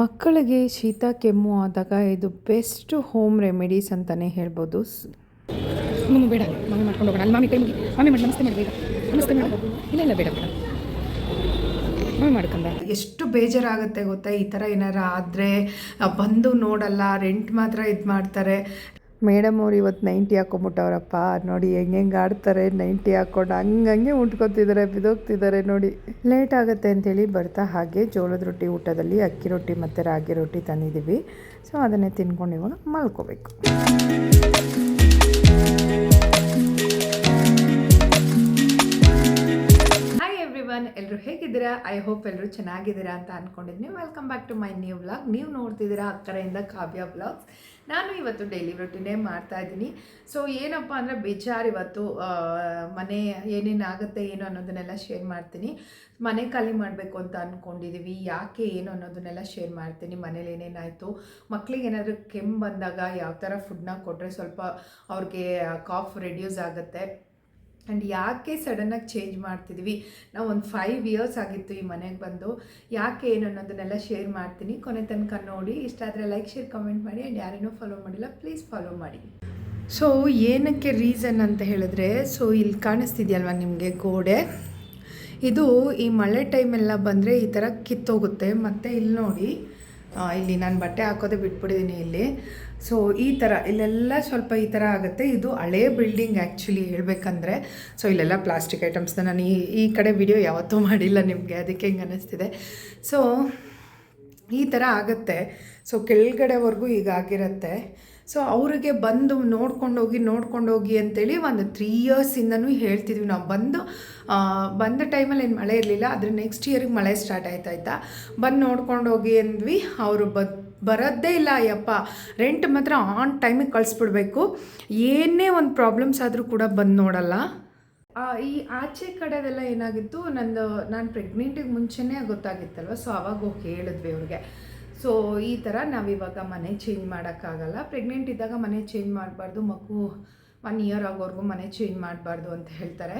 ಮಕ್ಕಳಿಗೆ ಶೀತ ಕೆಮ್ಮು ಆದಾಗ ಇದು ಬೆಸ್ಟ್ ಹೋಮ್ ರೆಮಿಡೀಸ್ ಅಂತಲೇ ಹೇಳ್ಬೋದು. ಮಮ್ಮಿ ಬೇಡ ಮಮ್ಮಿ ಮಾಡ್ಕೊಂಡು ಹೋಗೋಣ. ಅಲ್ಲಿ ಮಾಮಿ ಕೈ ಮಾಮಿ ಮಾಡಿ ನಮಸ್ತೆ ಮಾಡಿ ಬೇಗ. ನಮಸ್ತೆ ಮಾಡಿ. ಇಲ್ಲ ಇಲ್ಲ ಬೇಡ ಬೇಡ. ಮಮ್ಮಿ ಮಾಡ್ಕೊಂಡ ಎಷ್ಟು ಬೇಜಾರಾಗುತ್ತೆ ಗೊತ್ತಾ? ಈ ಥರ ಏನಾರ ಆದರೆ ಬಂದು ನೋಡಲ್ಲ ರೆಂಟ್ ಮಾತ್ರ ಇದು ಮಾಡ್ತಾರೆ. ಮೇಡಮ್ ಅವ್ರು ಇವತ್ತು ನೈಂಟಿ ಹಾಕೊಂಬಿಟ್ಟವ್ರಪ್ಪ, ನೋಡಿ ಹೆಂಗೆ ಹೆಂಗೆ ಆಡ್ತಾರೆ, ನೈಂಟಿ ಹಾಕ್ಕೊಂಡು ಹಂಗಂಗೆ ಉಂಟ್ಕೊತಿದ್ದಾರೆ ಬಿದೋಗ್ತಿದ್ದಾರೆ ನೋಡಿ. ಲೇಟ್ ಆಗುತ್ತೆ ಅಂತೇಳಿ ಬರ್ತಾ ಹಾಗೆ ಜೋಳದ ರೊಟ್ಟಿ ಊಟದಲ್ಲಿ ಅಕ್ಕಿ ರೊಟ್ಟಿ ಮತ್ತು ರಾಗಿ ರೊಟ್ಟಿ ತಂದಿದ್ದೀವಿ. ಸೊ ಅದನ್ನೇ ತಿನ್ಕೊಂಡು ಇವಾಗ ಮಲ್ಕೋಬೇಕು. ಎಲ್ಲರೂ ಹೇಗಿದ್ದೀರಾ? ಐ ಹೋಪ್ ಎಲ್ಲರೂ ಚೆನ್ನಾಗಿದ್ದೀರಾ ಅಂತ ಅಂದ್ಕೊಂಡಿದ್ದೀನಿ welcome back to my new vlog ನೀವು ನೋಡ್ತಿದ್ದೀರಾ ಅಕ್ಕರೆಯಿಂದ ಕಾವ್ಯ ವ್ಲಾಗ್ಸ್ ನಾನು ಇವತ್ತು ಡೈಲಿ ಮಾಡ್ತಾ ಇದ್ದೀನಿ. ಸೊ ಏನಪ್ಪ ಅಂದರೆ ಬೇಜಾರು ಇವತ್ತು ಮನೆ ಏನೇನಾಗುತ್ತೆ, ಏನು ಅನ್ನೋದನ್ನೆಲ್ಲ ಶೇರ್ ಮಾಡ್ತೀನಿ. ಮನೆ ಖಾಲಿ ಮಾಡಬೇಕು ಅಂತ ಅಂದ್ಕೊಂಡಿದ್ದೀವಿ ಯಾಕೆ, ಏನು ಅನ್ನೋದನ್ನೆಲ್ಲ ಶೇರ್ ಮಾಡ್ತೀನಿ. ಮನೇಲಿ ಏನೇನಾಯಿತು? ಮಕ್ಕಳಿಗೆ ಏನಾದರೂ ಕೆಮ್ಮು ಬಂದಾಗ ಯಾವ ಥರ ಫುಡ್ನ ಕೊಟ್ಟರೆ ಸ್ವಲ್ಪ ಅವ್ರಿಗೆ ಕಾಫ್ ರೆಡ್ಯೂಸ್ ಆಗುತ್ತೆ. ಆ್ಯಂಡ್ ಯಾಕೆ ಸಡನ್ನಾಗಿ ಚೇಂಜ್ ಮಾಡ್ತಿದ್ವಿ? ನಾವು ಒಂದು ಫೈವ್ ಇಯರ್ಸ್ ಆಗಿತ್ತು ಈ ಮನೆಗೆ ಬಂದು. ಯಾಕೆ ಏನು ಅನ್ನೋದನ್ನೆಲ್ಲ ಶೇರ್ ಮಾಡ್ತೀನಿ. ಕೊನೆ ತನಕ ನೋಡಿ. ಇಷ್ಟ ಆದರೆ ಲೈಕ್ ಶೇರ್ ಕಮೆಂಟ್ ಮಾಡಿ. ಆ್ಯಂಡ್ ಯಾರೇನೂ ಫಾಲೋ ಮಾಡಿಲ್ಲ ಪ್ಲೀಸ್ ಫಾಲೋ ಮಾಡಿ. ಸೊ ಏನಕ್ಕೆ ರೀಸನ್ ಅಂತ ಹೇಳಿದ್ರೆ ಸೊ ಇಲ್ಲಿ ಕಾಣಿಸ್ತಿದೆಯಲ್ವ ನಿಮಗೆ ಗೋಡೆ? ಇದು ಈ ಮಳೆ ಟೈಮೆಲ್ಲ ಬಂದರೆ ಈ ಥರ ಕಿತ್ತೋಗುತ್ತೆ. ಮತ್ತು ಇಲ್ಲಿ ನೋಡಿ ಇಲ್ಲಿ ನಾನು ಬಟ್ಟೆ ಹಾಕೋದೇ ಬಿಟ್ಬಿಟ್ಟಿದ್ದೀನಿ ಇಲ್ಲಿ. ಸೊ ಈ ಥರ ಇಲ್ಲೆಲ್ಲ ಸ್ವಲ್ಪ ಈ ಥರ ಆಗುತ್ತೆ. ಇದು ಹಳೇ ಬಿಲ್ಡಿಂಗ್ ಆ್ಯಕ್ಚುಲಿ ಹೇಳಬೇಕಂದ್ರೆ ಸೊ ಇಲ್ಲೆಲ್ಲ ಪ್ಲಾಸ್ಟಿಕ್ ಐಟಮ್ಸ್ನ ನಾನು ಈ ಈ ಕಡೆ ವಿಡಿಯೋ ಯಾವತ್ತೂ ಮಾಡಿಲ್ಲ ನಿಮಗೆ, ಅದಕ್ಕೆ ಹಿಂಗೆ ಅನ್ನಿಸ್ತಿದೆ ಸೊ ಈ ಥರ ಆಗುತ್ತೆ. ಸೊ ಕೆಳಗಡೆವರೆಗೂ ಈಗ ಆಗಿರುತ್ತೆ. ಸೊ ಅವರಿಗೆ ಬಂದು ನೋಡ್ಕೊಂಡೋಗಿ ನೋಡ್ಕೊಂಡೋಗಿ ಅಂತೇಳಿ ಒಂದು ತ್ರೀ ಇಯರ್ಸಿಂದನೂ ಹೇಳ್ತಿದ್ವಿ. ನಾವು ಬಂದು ಬಂದ ಟೈಮಲ್ಲಿ ಏನು ಮಳೆ ಇರಲಿಲ್ಲ, ಆದರೆ ನೆಕ್ಸ್ಟ್ ಇಯರಿಗೆ ಮಳೆ ಸ್ಟಾರ್ಟ್ ಆಯ್ತಾಯ್ತಾ ಆಯಿತಾ? ಬಂದು ನೋಡ್ಕೊಂಡೋಗಿ ಅಂದ್ವಿ, ಅವರು ಬದ್ ಬರೋದೇ ಇಲ್ಲ, ಅಯ್ಯಪ್ಪ. ರೆಂಟ್ ಮಾತ್ರ ಆನ್ ಟೈಮಿಗೆ ಕಳಿಸ್ಬಿಡ್ಬೇಕು. ಏನೇ ಒಂದು ಪ್ರಾಬ್ಲಮ್ಸ್ ಆದರೂ ಕೂಡ ಬಂದು ನೋಡಲ್ಲ. ಈ ಆಚೆ ಕಡೆದೆಲ್ಲ ಏನಾಗಿತ್ತು, ನಂದು, ನಾನು ಪ್ರೆಗ್ನೆಂಟಿಗೆ ಮುಂಚೆನೇ ಗೊತ್ತಾಗಿತ್ತಲ್ವ? ಸೊ ಅವಾಗ ಹೋಗಿ ಹೇಳಿದ್ವಿ ಅವ್ರಿಗೆ. ಸೊ ಈ ಥರ ನಾವಿವಾಗ ಮನೆ ಚೇಂಜ್ ಮಾಡೋಕ್ಕಾಗಲ್ಲ. ಪ್ರೆಗ್ನೆಂಟ್ ಇದ್ದಾಗ ಮನೆ ಚೇಂಜ್ ಮಾಡಬಾರ್ದು, ಮಗು ಒನ್ ಇಯರ್ ಆಗೋವರೆಗೂ ಮನೆ ಚೇಂಜ್ ಮಾಡಬಾರ್ದು ಅಂತ ಹೇಳ್ತಾರೆ.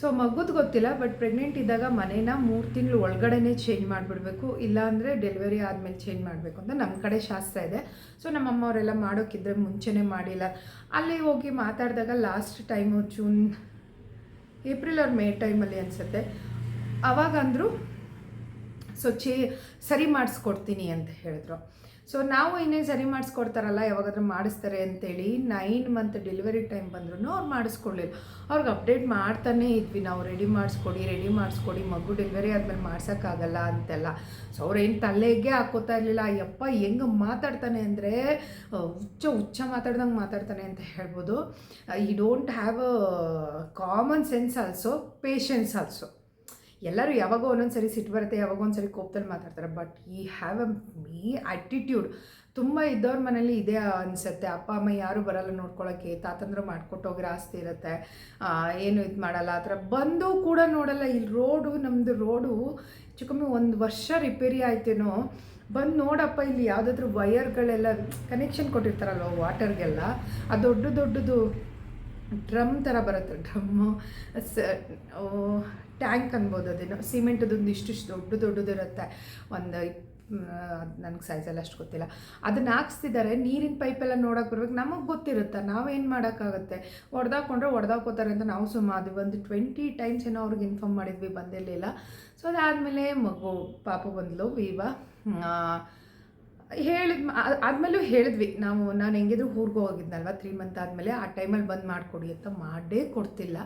ಸೊ ಮಗುದು ಗೊತ್ತಿಲ್ಲ ಬಟ್ ಪ್ರೆಗ್ನೆಂಟ್ ಇದ್ದಾಗ ಮನೇನ ಮೂರು ತಿಂಗಳು ಒಳಗಡೆನೇ ಚೇಂಜ್ ಮಾಡಿಬಿಡ್ಬೇಕು, ಇಲ್ಲಾಂದರೆ ಡೆಲಿವರಿ ಆದಮೇಲೆ ಚೇಂಜ್ ಮಾಡಬೇಕು ಅಂತ ನಮ್ಮ ಕಡೆ ಶಾಸ್ತ್ರ ಇದೆ. ಸೊ ನಮ್ಮ ಅಮ್ಮವರೆಲ್ಲ ಮಾಡೋಕ್ಕಿದ್ರೆ ಮುಂಚೆನೇ ಮಾಡಿಲ್ಲ. ಅಲ್ಲಿ ಹೋಗಿ ಮಾತಾಡಿದಾಗ ಲಾಸ್ಟ್ ಟೈಮು ಜೂನ್ ಏಪ್ರಿಲ್ ಅವ್ರ ಮೇ ಟೈಮಲ್ಲಿ ಅನಿಸುತ್ತೆ ಅವಾಗ ಅವಾಗಂದ್ರು ಸೊ ಚೇ ಸರಿ ಮಾಡಿಸ್ಕೊಡ್ತೀನಿ ಅಂತ ಹೇಳಿದ್ರು. ಸೊ ನಾವು ಇನ್ನೇನು ಸರಿ ಮಾಡಿಸ್ಕೊಡ್ತಾರಲ್ಲ, ಯಾವಾಗಾದ್ರೂ ಮಾಡಿಸ್ತಾರೆ ಅಂತೇಳಿ ನೈನ್ ಮಂತ್ ಡೆಲಿವರಿ ಟೈಮ್ ಬಂದ್ರೂ ಅವ್ರು ಮಾಡಿಸ್ಕೊಳ್ಳಿಲ್ಲ ಅವ್ರಿಗೆ ಅಪ್ಡೇಟ್ ಮಾಡ್ತಾನೇ ಇದ್ವಿ, ನಾವು ರೆಡಿ ಮಾಡಿಸ್ಕೊಡಿ ರೆಡಿ ಮಾಡಿಸ್ಕೊಡಿ, ಮಗು ಡೆಲಿವರಿ ಆದಮೇಲೆ ಮಾಡ್ಸೋಕ್ಕಾಗಲ್ಲ ಅಂತೆಲ್ಲ. ಸೊ ಅವ್ರೇನು ತಲೆಗೆ ಹಾಕೋತಾ ಇರಲಿಲ್ಲ ಯಪ್ಪ ಹೆಂಗೆ ಮಾತಾಡ್ತಾನೆ ಅಂದರೆ ಹುಚ್ಚ ಹುಚ್ಚ ಮಾತಾಡ್ದಂಗೆ ಮಾತಾಡ್ತಾನೆ ಅಂತ ಹೇಳ್ಬೋದು. ಈ don't have a common sense also patience also ಎಲ್ಲರೂ ಯಾವಾಗೋ ಒಂದೊಂದು ಸರಿ ಸಿಟ್ಟು ಬರುತ್ತೆ, ಯಾವಾಗೋ ಒಂದು ಸರಿ ಕೋಪದಲ್ಲಿ ಮಾತಾಡ್ತಾರೆ. ಬಟ್ ಈ ಹ್ಯಾವ್ ಅ ಮೀ ಆ್ಯಟಿಟ್ಯೂಡ್ ತುಂಬ ಇದ್ದವ್ರ ಮನೇಲಿ ಇದೇ ಅನಿಸುತ್ತೆ. ಅಪ್ಪ, ಅಮ್ಮ ಯಾರೂ ಬರಲ್ಲ ನೋಡ್ಕೊಳ್ಳೋಕ್ಕೆ ತಾತಂದ್ರು ಮಾಡ್ಕೊಟ್ಟೋಗ್ರೆ ಆಸ್ತಿ ಇರುತ್ತೆ. ಏನು ಇದು ಮಾಡಲ್ಲ. ಆ ಥರ ಬಂದು ಕೂಡ ನೋಡಲ್ಲ. ಇಲ್ಲಿ ರೋಡು ನಮ್ಮದು ರೋಡು ಹೆಚ್ಚು ಒಂದು ವರ್ಷ ರಿಪೇರಿ ಆಯ್ತೇನೋ, ಬಂದು ನೋಡಪ್ಪ, ಇಲ್ಲಿ ಯಾವುದಾದ್ರೂ ವಯರ್ಗಳೆಲ್ಲ ಕನೆಕ್ಷನ್ ಕೊಟ್ಟಿರ್ತಾರಲ್ವ ವಾಟರ್ಗೆಲ್ಲ ಆ ದೊಡ್ಡ ದೊಡ್ಡದು ಡ್ರಮ್ ಥರ ಬರುತ್ತೆ, ಡ್ರಮ್ಮು. ಸ ಟ್ಯಾಂಕ್ ಅನ್ಬೋದು ಅದೇನು. ಸಿಮೆಂಟದೊಂದು ಇಷ್ಟಿಷ್ಟು ದೊಡ್ಡ ದೊಡ್ಡದಿರುತ್ತೆ. ಒಂದು ನನಗೆ ಸೈಜೆಲ್ಲ ಅಷ್ಟು ಗೊತ್ತಿಲ್ಲ. ಅದನ್ನ ಹಾಕ್ಸ್ತಿದ್ದಾರೆ ನೀರಿನ ಪೈಪೆಲ್ಲ ನೋಡೋಕೆ ಬರ್ಬೇಕು. ನಮಗೆ ಗೊತ್ತಿರುತ್ತೆ, ನಾವೇನು ಮಾಡೋಕ್ಕಾಗುತ್ತೆ? ಹೊಡೆದಾಕೊಂಡ್ರೆ ಹೊಡೆದಾಕೋತಾರೆ ಅಂತ ನಾವು ಸುಮ್ಮ ಅದು ಒಂದು ಟ್ವೆಂಟಿ ಟೈಮ್ಸ್ ಏನೋ ಅವ್ರಿಗೆ ಇನ್ಫಾರ್ಮ್ ಮಾಡಿದ್ವಿ, ಬಂದಿರಲಿಲ್ಲ. ಸೊ ಅದಾದಮೇಲೆ ಮಗು, ಪಾಪ ಬಂದಲು, ವೀವಾ. ಹೇಳಿದ್ ಆದಮೇಲೂ ಹೇಳಿದ್ವಿ, ನಾವು, ನಾನು ಹೆಂಗಿದ್ರು ಊರಿಗೆ ಹೋಗಿದ್ನಲ್ವ ತ್ರೀ ಮಂತ್ ಆದಮೇಲೆ ಆ ಟೈಮಲ್ಲಿ ಬಂದು ಮಾಡಿಕೊಡಿ ಅಂತ ಮಾಡೇ ಕೊಡ್ತಿಲ್ಲ.